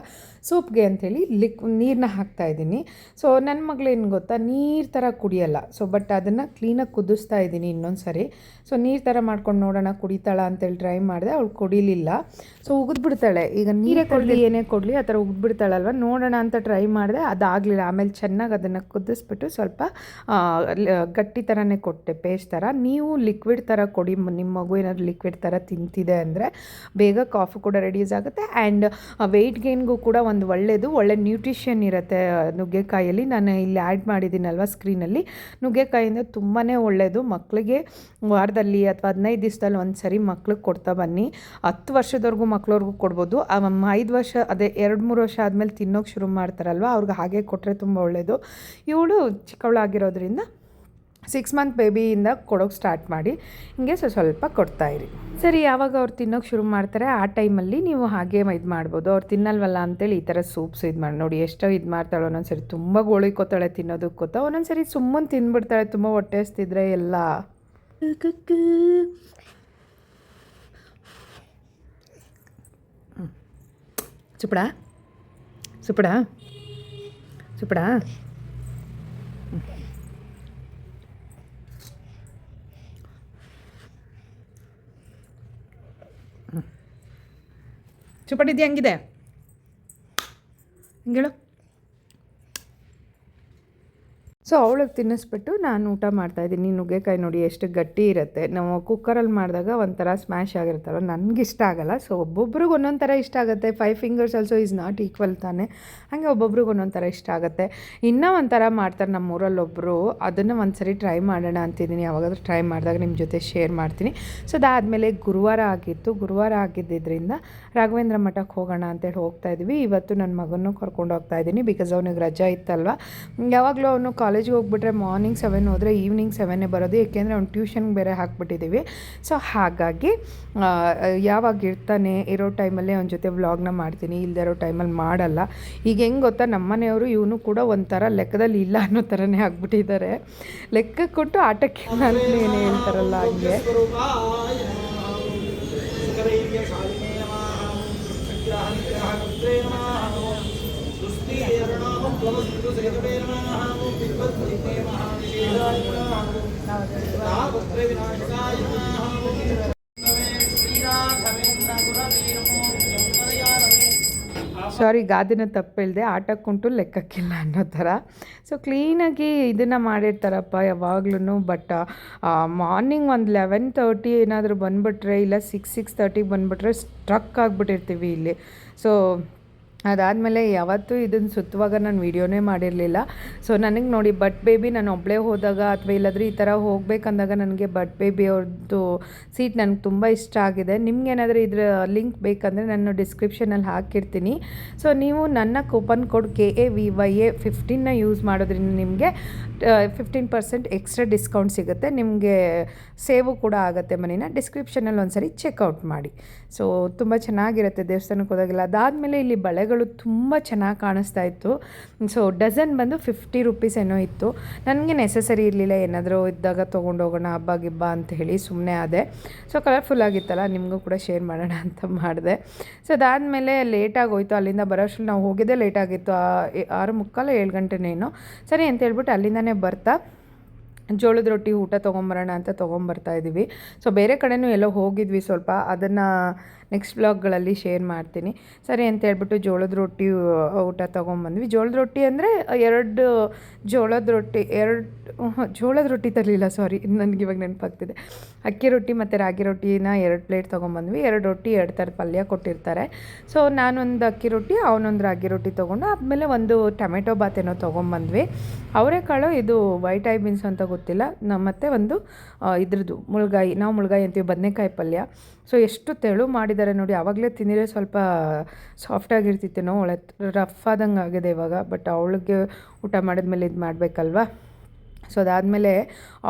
ಸೂಪ್ಗೆ ಅಂಥೇಳಿ ಲಿಕ್ ನೀರನ್ನ ಹಾಕ್ತಾ ಇದ್ದೀನಿ. ಸೊ ನನ್ನ ಮಗಳೇನು ಗೊತ್ತಾ ನೀರು ಥರ ಕುಡಿಯಲ್ಲ. ಸೊ ಬಟ್ ಅದನ್ನು ಕ್ಲೀನಾಗಿ ಕುದಿಸ್ತಾ ಇದ್ದೀನಿ ಇನ್ನೊಂದು ಸರಿ ಸೊ ನೀರು ಥರ ಮಾಡ್ಕೊಂಡು ನೋಡೋಣ ಕುಡಿತಾಳ ಅಂತೇಳಿ ಟ್ರೈ ಮಾಡಿದೆ ಅವಳು ಕುಡಿಲಿಲ್ಲ. ಸೊ ಉಗಿದ್ಬಿಡ್ತಾಳೆ. ಈಗ ನೀರೇ ಕೊಡಲಿ ಏನೇ ಕೊಡಲಿ ಆ ಥರ ಉಗಿದ್ಬಿಡ್ತಾಳಲ್ವ? ನೋಡೋಣ ಅಂತ ಟ್ರೈ ಮಾಡಿದೆ ಅದಾಗಲಿಲ್ಲ. ಆಮೇಲೆ ಚೆನ್ನಾಗಿ ಅದನ್ನು ಕುದಿಸ್ಬಿಟ್ಟು ಸ್ವಲ್ಪ ಗಟ್ಟಿ ಥರನೇ ಕೊಟ್ಟೆ ಪೇಸ್ಟ್ ಥರ ನೀವು ಲಿಕ್ವಿಡ್ ಥರ ಕೊಡಿ. ನಿಮ್ಮ ಮಗು ಏನಾದ್ರು ಲಿಕ್ವಿಡ್ ಥರ ತಿಂತಿದೆ ಅಂದರೆ ಬೇಗ ಕಾಫಿ ಕೂಡ ರೆಡ್ಯೂಸ್ ಆಗುತ್ತೆ. ಆ್ಯಂಡ್ ವೆಯ್ಟ್ ಗೇನ್ಗೂ ಕೂಡ ಒಂದು ಒಳ್ಳೆಯದು ಒಳ್ಳೆ ನ್ಯೂಟ್ರಿಷನ್ ಇರುತ್ತೆ ನುಗ್ಗೆಕಾಯಲ್ಲಿ. ನಾನು ಇಲ್ಲಿ ಆ್ಯಡ್ ಮಾಡಿದ್ದೀನಲ್ವ ಸ್ಕ್ರೀನಲ್ಲಿ ನುಗ್ಗೆಕಾಯಿಂದ ತುಂಬಾ ಒಳ್ಳೆಯದು ಮಕ್ಕಳಿಗೆ ವಾರದಲ್ಲಿ ಅಥವಾ ಹದಿನೈದು ದಿವಸದಲ್ಲಿ ಒಂದು ಸರಿ ಮಕ್ಳಿಗೆ ಕೊಡ್ತಾ ಬನ್ನಿ. ಹತ್ತು ವರ್ಷದವರೆಗೂ ಮಕ್ಳವ್ರಿಗೂ ಕೊಡ್ಬೋದು. ಐದು ವರ್ಷ, ಅದೇ ಎರಡು, ಮೂರು ವರ್ಷ ಆದಮೇಲೆ ತಿನ್ನೋಕೆ ಶುರು ಮಾಡ್ತಾರಲ್ವ? ಅವ್ರಿಗೆ ಹಾಗೆ ಕೊಟ್ಟರೆ ತುಂಬ ಒಳ್ಳೆಯದು ಇವಳು ಚಿಕ್ಕವಳಾಗಿರೋದ್ರಿಂದ ಸಿಕ್ಸ್ ಮಂತ್ ಬೇಬಿಯಿಂದ ಕೊಡೋಕ್ಕೆ ಸ್ಟಾರ್ಟ್ ಮಾಡಿ, ಹಿಂಗೆ ಸ್ವಲ್ಪ ಸ್ವಲ್ಪ ಕೊಡ್ತಾಯಿರಿ ಸರಿ, ಯಾವಾಗ ಅವ್ರು ತಿನ್ನೋಕೆ ಶುರು ಮಾಡ್ತಾರೆ, ಆ ಟೈಮಲ್ಲಿ ನೀವು ಹಾಗೆ ಇದು ಮಾಡ್ಬೋದು. ಅವ್ರು ತಿನ್ನಲ್ವಲ್ಲ ಅಂತೇಳಿ ಈ ಥರ ಸೂಪ್ಸ್ ಇದು ಮಾಡಿ, ನೋಡಿ ಎಷ್ಟೋ ಇದು ಮಾಡ್ತಾಳೆ ಒಂದೊಂದು ಸರಿ ತುಂಬ ಗೋಳಿಕೋತಾಳೆ ತಿನ್ನೋದಕ್ಕೆ ಕೊತ್ತ ಒಂದೊಂದು ಸರಿ ಸುಮ್ಮನೆ ತಿಂದ್ಬಿಡ್ತಾಳೆ ತುಂಬ ಹೊಟ್ಟೆ ಹಸ್ತಿದ್ರೆ ಎಲ್ಲ. ಸುಪಡ ಸುಪಡ ಸುಪಡ ಚುಪಡಿದ್ದು ಹೆಂಗಿದೆ? ಹಿಂಗೇಳು ಸೊ ಅವಳಿಗೆ ತಿನ್ನಿಸ್ಬಿಟ್ಟು ನಾನು ಊಟ ಮಾಡ್ತಾಯಿದ್ದೀನಿ ನುಗ್ಗೆಕಾಯಿ ನೋಡಿ ಎಷ್ಟು ಗಟ್ಟಿ ಇರುತ್ತೆ. ನಾವು ಕುಕ್ಕರಲ್ಲಿ ಮಾಡಿದಾಗ ಒಂಥರ ಸ್ಮ್ಯಾಶ್ ನನಗೆ ಇಷ್ಟ ಆಗಲ್ಲ. ಸೊ ಒಬ್ಬೊಬ್ರಿಗೆ ಒಂದೊಂದು ಥರ ಇಷ್ಟ ಆಗುತ್ತೆ. Five fingers also is not equal ತಾನೆ. ಹಾಗೆ ಒಬ್ಬೊಬ್ರಿಗೆ ಒಂದೊಂದು ಥರ ಇಷ್ಟ ಆಗುತ್ತೆ. ಇನ್ನೂ ಒಂಥರ ಮಾಡ್ತಾರೆ ನಮ್ಮ ಊರಲ್ಲಿ ಒಬ್ಬರು ಅದನ್ನು ಒಂದು ಸರಿ ಟ್ರೈ ಮಾಡೋಣ ಅಂತಿದ್ದೀನಿ. ಯಾವಾಗಾದ್ರೂ ಟ್ರೈ ಮಾಡಿದಾಗ ನಿಮ್ಮ ಜೊತೆ ಶೇರ್ ಮಾಡ್ತೀನಿ. ಸೊ ಅದಾದಮೇಲೆ ಗುರುವಾರ ಆಗಿತ್ತು. ಗುರುವಾರ ಆಗಿದ್ದರಿಂದ ರಾಘವೇಂದ್ರ ಮಠಕ್ಕೆ ಹೋಗೋಣ ಅಂತೇಳಿ ಹೋಗ್ತಾ ಇದ್ವಿ. ಇವತ್ತು ನನ್ನ ಮಗನೂ ಕರ್ಕೊಂಡು ಹೋಗ್ತಾ ಇದ್ದೀನಿ. ಬಿಕಾಸ್ ಅವನಿಗೆ ರಜಾ ಇತ್ತಲ್ವ? ಯಾವಾಗಲೂ ಅವನು ಕಾಲೇಜಿಗೆ ಹೋಗ್ಬಿಟ್ರೆ ಮಾರ್ನಿಂಗ್ ಸೆವೆನ್ ಹೋದರೆ ಈವ್ನಿಂಗ್ ಸೆವೆನ್ನೇ ಬರೋದು, ಏಕೆಂದರೆ ಅವ್ನು ಟ್ಯೂಷನ್ಗೆ ಬೇರೆ ಹಾಕ್ಬಿಟ್ಟಿದ್ದೀವಿ ಸೊ ಹಾಗಾಗಿ ಯಾವಾಗ ಇರ್ತಾನೆ ಇರೋ ಟೈಮಲ್ಲೇ ಅವನ ಜೊತೆ ವ್ಲಾಗ್ನ ಮಾಡ್ತೀನಿ ಇಲ್ಲದೆ ಇರೋ ಟೈಮಲ್ಲಿ ಮಾಡಲ್ಲ. ಈಗ ಹೆಂಗೆ ಗೊತ್ತಾ ನಮ್ಮ ಮನೆಯವರು ಇವನು ಕೂಡ ಒಂಥರ ಲೆಕ್ಕದಲ್ಲಿ ಇಲ್ಲ ಅನ್ನೋ ಥರನೇ ಆಗ್ಬಿಟ್ಟಿದ್ದಾರೆ ಲೆಕ್ಕ ಕೊಟ್ಟು ಆಟಕ್ಕೆ ನಾನು ಏನು ಹೇಳ್ತಾರಲ್ಲ ಹಂಗೆ. ಸಾರಿ ಗಾದಿನ ತಪ್ಪಿಲ್ಲದೆ ಆಟಕ್ಕುಂಟು ಲೆಕ್ಕಕ್ಕಿಲ್ಲ ಅನ್ನೋ ಥರ. ಸೊ ಕ್ಲೀನಾಗಿ ಇದನ್ನು ಮಾಡಿರ್ತಾರಪ್ಪ ಯಾವಾಗ್ಲೂ ಬಟ್ ಮಾರ್ನಿಂಗ್ ಒಂದು ಲೆವೆನ್ ತರ್ಟಿ ಏನಾದರೂ ಬಂದುಬಿಟ್ರೆ, ಇಲ್ಲ ಸಿಕ್ಸ್ ಸಿಕ್ಸ್ ತರ್ಟಿಗೆ ಬಂದುಬಿಟ್ರೆ ಸ್ಟ್ರಕ್ ಆಗಿಬಿಟ್ಟಿರ್ತೀವಿ ಇಲ್ಲಿ. ಸೊ ಅದಾದಮೇಲೆ ಯಾವತ್ತೂ ಇದನ್ನು ಸುತ್ತುವಾಗ ನಾನು ವೀಡಿಯೋನೇ ಮಾಡಿರಲಿಲ್ಲ. ಸೊ ನನಗೆ ನೋಡಿ ಬಟ್ ಬೇಬಿ ನಾನು ಒಬ್ಬಳೇ ಹೋದಾಗ ಅಥವಾ ಇಲ್ಲಾದರೆ ಈ ಥರ ಹೋಗಬೇಕಂದಾಗ ನನಗೆ ಬಟ್ ಬೇಬಿ ಅವ್ರದ್ದು ಸೀಟ್ ನನಗೆ ತುಂಬ ಇಷ್ಟ ಆಗಿದೆ. ನಿಮ್ಗೇನಾದರೂ ಇದ್ರ ಲಿಂಕ್ ಬೇಕಂದರೆ ನಾನು ಡಿಸ್ಕ್ರಿಪ್ಷನಲ್ಲಿ ಹಾಕಿರ್ತೀನಿ. ಸೊ ನೀವು ನನ್ನ coupon code K A V Y A ಫಿಫ್ಟೀನ್ನ use ಮಾಡೋದ್ರಿಂದ ನಿಮಗೆ ಫಿಫ್ಟೀನ್ ಪರ್ಸೆಂಟ್ ಎಕ್ಸ್ಟ್ರಾ ಡಿಸ್ಕೌಂಟ್ ಸಿಗುತ್ತೆ. ನಿಮಗೆ ಸೇವು ಕೂಡ ಆಗುತ್ತೆ ಮನೇನ. ಡಿಸ್ಕ್ರಿಪ್ಷನಲ್ಲಿ ಒಂದ್ಸರಿ ಚೆಕ್ಔಟ್ ಮಾಡಿ. ಸೊ ತುಂಬ ಚೆನ್ನಾಗಿರುತ್ತೆ ದೇವಸ್ಥಾನಕ್ಕೆ ಹೋದಾಗೆಲ್ಲ. ಅದಾದಮೇಲೆ ಇಲ್ಲಿ ಬಳೆಗಳು ತುಂಬ ಚೆನ್ನಾಗಿ ಕಾಣಿಸ್ತಾ ಇತ್ತು. ಸೊ ಡಜನ್ ಬಂದು ಫಿಫ್ಟಿ ರುಪೀಸ್ ಏನೋ ಇತ್ತು. ನನಗೆ ನೆಸಸರಿ ಇರಲಿಲ್ಲ, ಏನಾದರೂ ಇದ್ದಾಗ ತೊಗೊಂಡೋಗೋಣ ಹಬ್ಬ ಗಿಬ್ಬ ಅಂತ ಹೇಳಿ ಸುಮ್ಮನೆ ಆದೆ. ಸೊ ಕಲರ್ಫುಲ್ ಆಗಿತ್ತಲ್ಲ, ನಿಮಗೂ ಕೂಡ ಶೇರ್ ಮಾಡೋಣ ಅಂತ ಮಾಡಿದೆ. ಸೊ ಅದಾದಮೇಲೆ ಲೇಟ್ ಆಗೋಯ್ತು ಅಲ್ಲಿಂದ ಬರೋಷ್ರಲ್ಲಿ ನಾವು ಹೋಗಿದ್ದೆ ಲೇಟ್ ಆಗಿತ್ತು. ಆ- ಏ- ಆರು ಮುಕ್ಕಾಲು ಏಳು ಗಂಟೆನೇನೋ ಸರಿ ಅಂತ ಹೇಳ್ಬಿಟ್ಟು ಅಲ್ಲಿಂದನೇ ಬರ್ತಾ, ಜೋಳದ ರೊಟ್ಟಿ ಊಟ ತೊಗೊಂಬರೋಣ ಅಂತ ತೊಗೊಂಬರ್ತಾ ಇದ್ದೀವಿ. ಸೊ ಬೇರೆ ಕಡೆನೂ ಎಲ್ಲೋ ಹೋಗಿದ್ವಿ ಸ್ವಲ್ಪ. ಅದನ್ನು ನೆಕ್ಸ್ಟ್ ಬ್ಲಾಗ್ಗಳಲ್ಲಿ ಶೇರ್ ಮಾಡ್ತೀನಿ. ಸರಿ ಅಂತ ಹೇಳ್ಬಿಟ್ಟು ಜೋಳದ ರೊಟ್ಟಿ ಊಟ ತೊಗೊಂಬಂದ್ವಿ. ಜೋಳದ ರೊಟ್ಟಿ ಅಂದರೆ ಎರಡು ಜೋಳದ ರೊಟ್ಟಿ, ಎರಡು ಜೋಳದ ರೊಟ್ಟಿ ತರಲಿಲ್ಲ ಸಾರಿ ನನಗೆ ಇವಾಗ ನೆನಪಾಗ್ತಿದೆ. ಅಕ್ಕಿ ರೊಟ್ಟಿ ಮತ್ತು ರಾಗಿ ರೊಟ್ಟಿನ ಎರಡು ಪ್ಲೇಟ್ ತೊಗೊಂಬಂದ್ವಿ. ಎರಡು ರೊಟ್ಟಿ, ಎರಡು ಥರ ಪಲ್ಯ ಕೊಟ್ಟಿರ್ತಾರೆ. ಸೊ ನಾನೊಂದು ಅಕ್ಕಿ ರೊಟ್ಟಿ, ಅವನೊಂದು ರಾಗಿ ರೊಟ್ಟಿ ತೊಗೊಂಡು, ಆದಮೇಲೆ ಒಂದು ಟೊಮೆಟೊ ಬಾತ್ ಏನೋ ತೊಗೊಂಬಂದ್ವಿ ಅವರೆಕಾಳು ಇದು ವೈಟ್ ಐ ಬೀನ್ಸ್ ಅಂತ ಗೊತ್ತಿಲ್ಲ. ಮತ್ತು ಒಂದು ಇದ್ರದ್ದು ಮುಳ್ಗಾಯಿ, ನಾವು ಮುಳ್ಗಾಯಿ ಅಂತೀವಿ, ಬದನೆಕಾಯಿ ಪಲ್ಯ. ಸೊ ಎಷ್ಟು ತೆಳು ಮಾಡಿದ್ದಾರೆ ನೋಡಿ ಆವಾಗಲೇ ತಿಂದರೆ ಸ್ವಲ್ಪ ಸಾಫ್ಟಾಗಿರ್ತಿತ್ತೇನೋ ಒಳ್ಳೆ ರಫ್ ಆದಂಗೆ ಆಗಿದೆ ಇವಾಗ ಬಟ್ ಅವಳಿಗೆ ಊಟ ಮಾಡಿದ್ಮೇಲೆ ಇದು ಮಾಡಬೇಕಲ್ವಾ? ಸೊ ಅದಾದಮೇಲೆ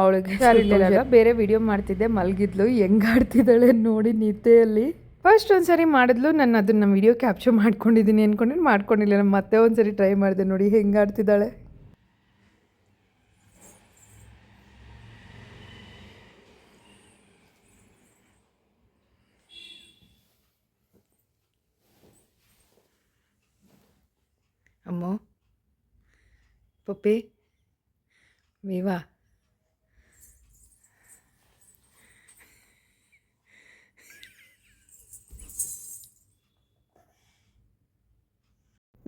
ಅವಳಿಗೆ ಬೇರೆ ವಿಡಿಯೋ ಮಾಡ್ತಿದ್ದೆ ಮಲಗಿದ್ಲು ಹೆಂಗೆ ಆಡ್ತಿದ್ದಾಳೆ ನೋಡಿ ನಿದ್ದೆಯಲ್ಲಿ. ಫಸ್ಟ್ ಒಂದ್ಸರಿ ಮಾಡಿದ್ಲು ನಾನು ಅದನ್ನು ವಿಡಿಯೋ ಕ್ಯಾಪ್ಚರ್ ಮಾಡ್ಕೊಂಡಿದ್ದೀನಿ ಅಂದ್ಕೊಂಡು ಮಾಡ್ಕೊಂಡಿಲ್ಲ ನಾನು ಮತ್ತೆ ಒಂದು ಸರಿ ಟ್ರೈ ಮಾಡಿದೆ ನೋಡಿ ಹೆಂಗೆ ಆಡ್ತಿದ್ದಾಳೆ. ಅಮ್ಮೋ. ಪಪ್ಪೆ. ಮೇವಾ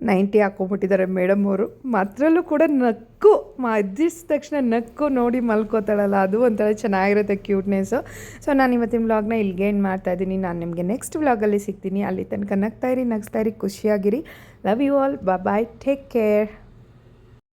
ನೈಂಟಿ ಹಾಕೊಂಬಿಟ್ಟಿದ್ದಾರೆ ಮೇಡಮ್ ಅವರು. ಮಾತ್ರಲ್ಲೂ ಕೂಡ ನಕ್ಕು. ಮದ್ದಿಸಿದ ತಕ್ಷಣ ನಕ್ಕು ನೋಡಿ ಮಲ್ಕೋತಾಳಲ್ಲ, ಅದು ಒಂಥರ ಚೆನ್ನಾಗಿರುತ್ತೆ ಕ್ಯೂಟ್ನೆಸ್ಸು. ಸೊ ನಾನು ಇವತ್ತಿನ ವ್ಲಾಗ್ನ ಇಲ್ಲಿಗೆ ಏನು ಮಾಡ್ತಾ ಇದ್ದೀನಿ. ನಾನು ನಿಮಗೆ ನೆಕ್ಸ್ಟ್ ವ್ಲಾಗಲ್ಲಿ ಸಿಗ್ತೀನಿ. ಅಲ್ಲಿ ತನಕ ನಗ್ತಾ ಇರಿ, ನಗ್ಸ್ತಾ ಇರಿ, ಖುಷಿಯಾಗಿರಿ. Love you all bye take care